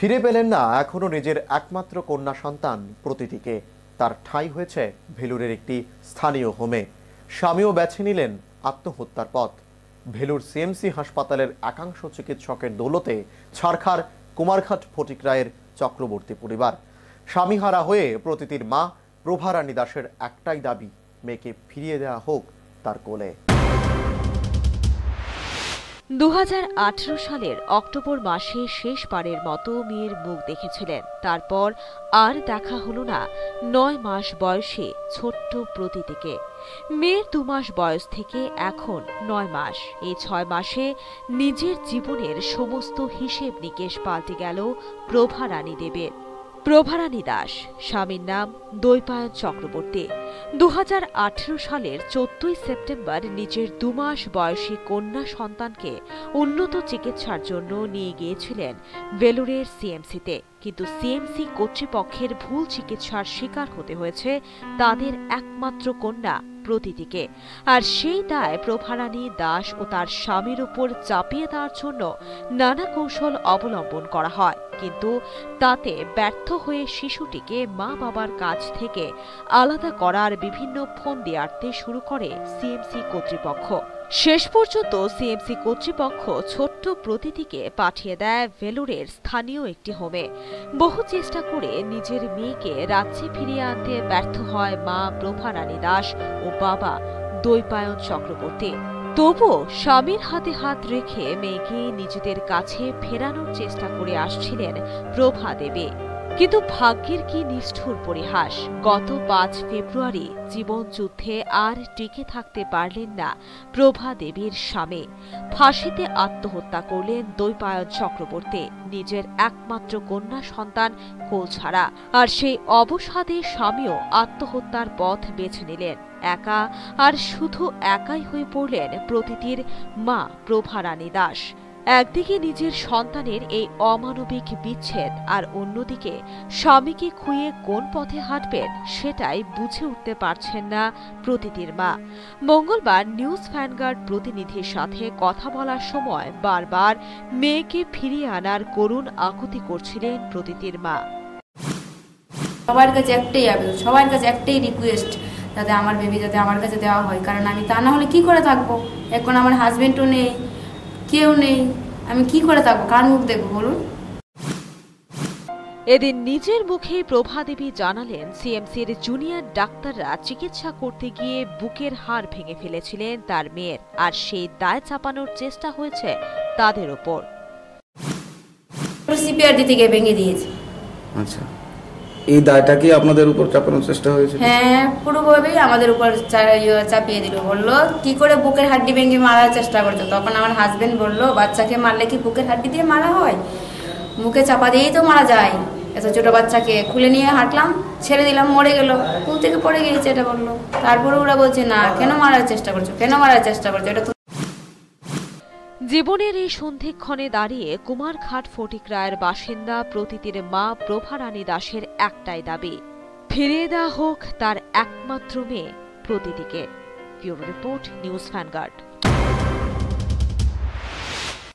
ফিরে পেলেন না এখনও নিজের একমাত্র কন্যা সন্তান প্রতিটিকে। তার ঠাঁই হয়েছে ভেলুরের একটি স্থানীয় হোমে। স্বামীও বেছে নিলেন আত্মহত্যার পথ। ভেলুর সিএমসি হাসপাতালের একাংশ চিকিৎসকের দৌলতে ছাড়খার কুমারঘাট ফটিক রায়ের চক্রবর্তী পরিবার। স্বামীহারা হয়ে প্রতিটির মা প্রভারানী দাসের একটাই দাবি, মেয়েকে ফিরিয়ে দেওয়া হোক তার কোলে। দু হাজার আঠেরো সালের অক্টোবর মাসে শেষবারের মতো মেয়ের মুখ দেখেছিলেন। তারপর আর দেখা হলো না নয় মাস বয়সে ছোট্ট প্রতিটিকে মেয়ের দু মাস বয়স থেকে এখন নয় মাস। এই ছয় মাসে নিজের জীবনের সমস্ত হিসেব নিকেশ পাল্টে গেল প্রভা রানী দেবের। প্রভারানী দাস, স্বামীর নাম দৈপায়ন চক্রবর্তী। দু হাজার আঠেরো সালের চোদ্দই সেপ্টেম্বর নিজের দুমাস বয়সী কন্যা সন্তানকে উন্নত চিকিৎসার জন্য নিয়ে গিয়েছিলেন ভেলুরের সিএমসিতে। কিন্তু সিএমসি কর্তৃপক্ষের ভুল চিকিৎসার শিকার হতে হয়েছে তাদের একমাত্র কন্যা। প্রতিটিকে। আর সেই দায় প্রভারানী দাস ও তার স্বামীর উপর চাপিয়ে দেওয়ার জন্য নানা কৌশল অবলম্বন করা হয়। কিন্তু তাতে ব্যর্থ হয়ে শিশুটিকে মা বাবার কাছ থেকে আলাদা করার বিভিন্ন ফোন দেওয়াতে শুরু করে সিএমসি কর্তৃপক্ষ। শেষ পর্যন্ত সিএমসি কর্তৃপক্ষ ছোট্ট প্রতিটিকে পাঠিয়ে দেয় ভেলুরের স্থানীয় একটি হোমে। বহু চেষ্টা করে নিজের মেয়েকে রাজ্যে ফিরিয়ে আনতে ব্যর্থ হয় মা প্রভা রানী দাস ও বাবা দৈপায়ন চক্রবর্তী। তবুও স্বামীর হাতে হাত রেখে মেয়েকে নিজেদের কাছে ফেরানোর চেষ্টা করে আসছিলেন প্রভা দেবী কিন্তু ভাগ্যের কি নিষ্ঠুর পরিহাস? গত পাঁচ ফেব্রুয়ারি জীবন যুদ্ধে আর টিকে থাকতে পারলেন না প্রভা দেবীর স্বামী। ফাঁসিতে আত্মহত্যা করলেন দৈপায়ন চক্রবর্তী, নিজের একমাত্র কন্যা সন্তান কোল ছাড়া আর সেই অবসাদে স্বামীও আত্মহত্যার পথ বেছে নিলেন। একা আর শুধু একাই হয়ে পড়লেন প্রতিটির মা প্রভা রানী দাস। একদিকে নিজের সন্তানের এই অমানবিক বিচ্ছেদ আর অন্যদিকে স্বামীকে খুঁয়ে কোন পথে হাঁটবেন সেটাই বুঝে উঠতে পারছেন না প্রতিটির মা। মঙ্গলবার নিউজ ফ্যানগার্ড প্রতিনিধির সাথে কথা বলার সময় বারবার মেয়েকে ফিরিয়ে আনার করুণ আকুতি করছিলেন প্রতিটির মা। সবার কাছে একটাই আবেদন, সবার কাছে একটাই রিকোয়েস্ট যাতে আমার বেবি যাতে আমার কাছে দেওয়া হয়। কারণ আমি তা না হলে কি করে থাকব? এখন আমার হাজবেন্ডও নেই। কেউ নেই। আমি কি করে থাকব? কার মুখ দেখব বলুন? এদিন নিজের মুখে প্রভাদেবী জানালেন সিএমসির জুনিয়র ডাক্তাররা চিকিৎসা করতে গিয়ে বুকের হাড় ভেঙে ফেলেছিলেন তার মেয়ের আর সেই দায় চাপানোর চেষ্টা হয়েছে তাদের ওপর। সিপিআর দিতে গিয়ে ভেঙে দিয়েছে। আচ্ছা। এই দায়টা কি আপনাদের উপর চাপানোর চেষ্টা হয়েছে? হ্যাঁ পুরোভাবেই আমাদের উপর ইয়ে চাপিয়ে দিল। বলল, কি করে বুকের হাড্ডি ভেঙে মারার চেষ্টা করছে? তখন আমার হাজবেন্ড বলল, বাচ্চাকে মারলে কি বুকের হাড্ডি দিয়ে মারা হয়? মুখে চাপা দিয়েই তো মারা যায়। এত ছোট বাচ্চাকে খুলে নিয়ে হাঁটলাম, ছেড়ে দিলাম, মরে গেল। কুল থেকে পড়ে গিয়েছে? এটা বলল। তারপরে ওরা বলছে, না, কেন মারার চেষ্টা করছ? কেন মারার চেষ্টা করছ? এটা জীবনের এই সন্ধিক্ষণে দাঁড়িয়ে কুমারঘাট ফটিক রায়ের বাসিন্দা প্রতীতির মা প্রভারানী দাসের একটাই দাবি, ফিরিয়ে দেওয়া হোক তার একমাত্র মেয়ে প্রতীতিকে। Bureau report, News Vanguard